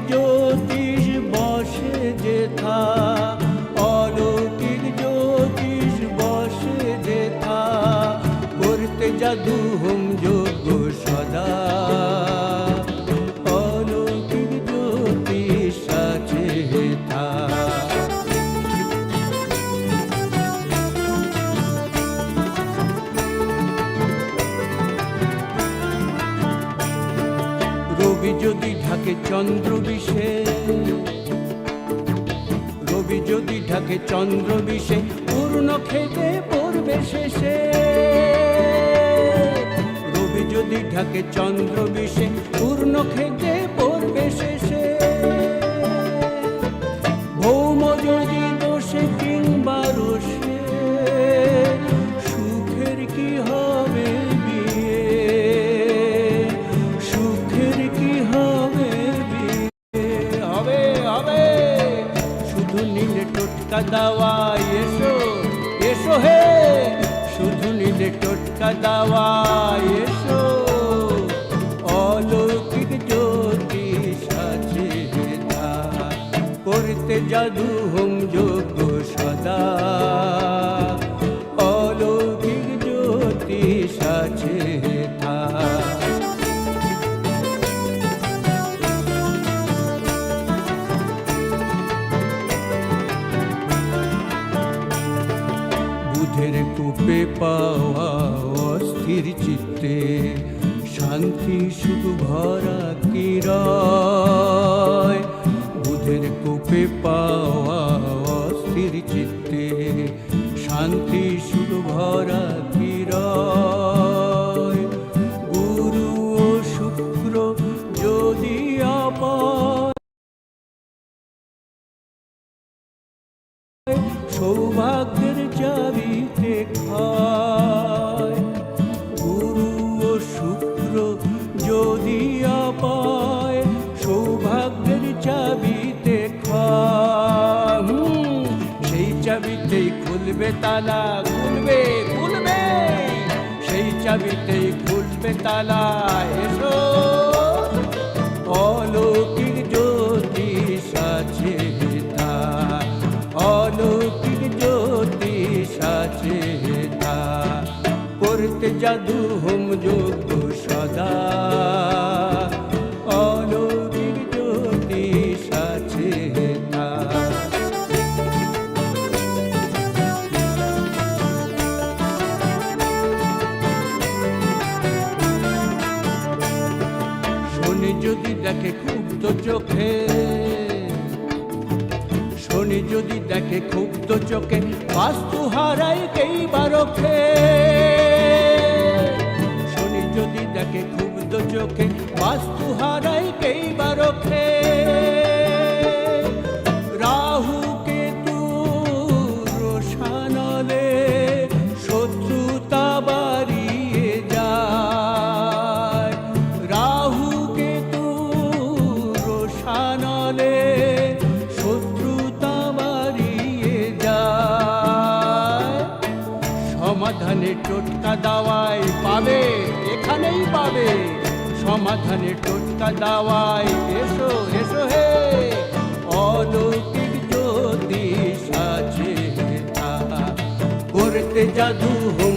জ্যোতিষ বসে যেথা যদি ঢাকে চন্দ্র বিষে, রবি যদি ঢাকে চন্দ্র বিষে, পূর্ণ খেতে পড়বে শেষে। রবি যদি ঢাকে চন্দ্র বিষে, পূর্ণ খেতে পড়বে শেষে। দাওয়াই এসো এসো হে। শুধু নিলে টোটকা দাওয়া এসো। অলৌকিক জ্যোতি সাথে করতে জাদু হোম যোগ্য সদা। বুধের কূপে পাওয়া অস্থির চিত্তে শান্তি শুধু ভরা কিরায়। বুধের কূপে পাওয়া সৌভাগ্যের চাবিতে খায়। গুরু ও শুক্র যদি আপায় সৌভাগ্যের চাবিতে খায়। সেই চাবিতেই খুলবে তালা, খুলবে খুলবে। সেই চাবিতেই খুলবে তালা, এসো। করতে জাদু হোম যোগ্য সদা। অলৌকিক জ্যোতি সাজে শনি যদি দেখে ক্ষুব্ধ চোখে, শনি যদি দেখে ক্ষুব্ধ চোখে, বাস্তু হারাই কেই বারখে শনি দেখে ক্ষুব্ধ চোখে, বাস্তু হারাই কেই বারখে রাহু কেতু রোশানলে শত্রুতা বাড়িয়ে যায়। রাহু কেতু রোশানলে শত্রুতা বাড়িয়ে যায়। সমাধানে টোটকা দাওয়ায় পাবে এখানেই পাবে। সমাধানের টোটকা দাওয়াই এসো এসো হে। অলৌকিক জ্যোতি সাজে তা করতে জাদু হোম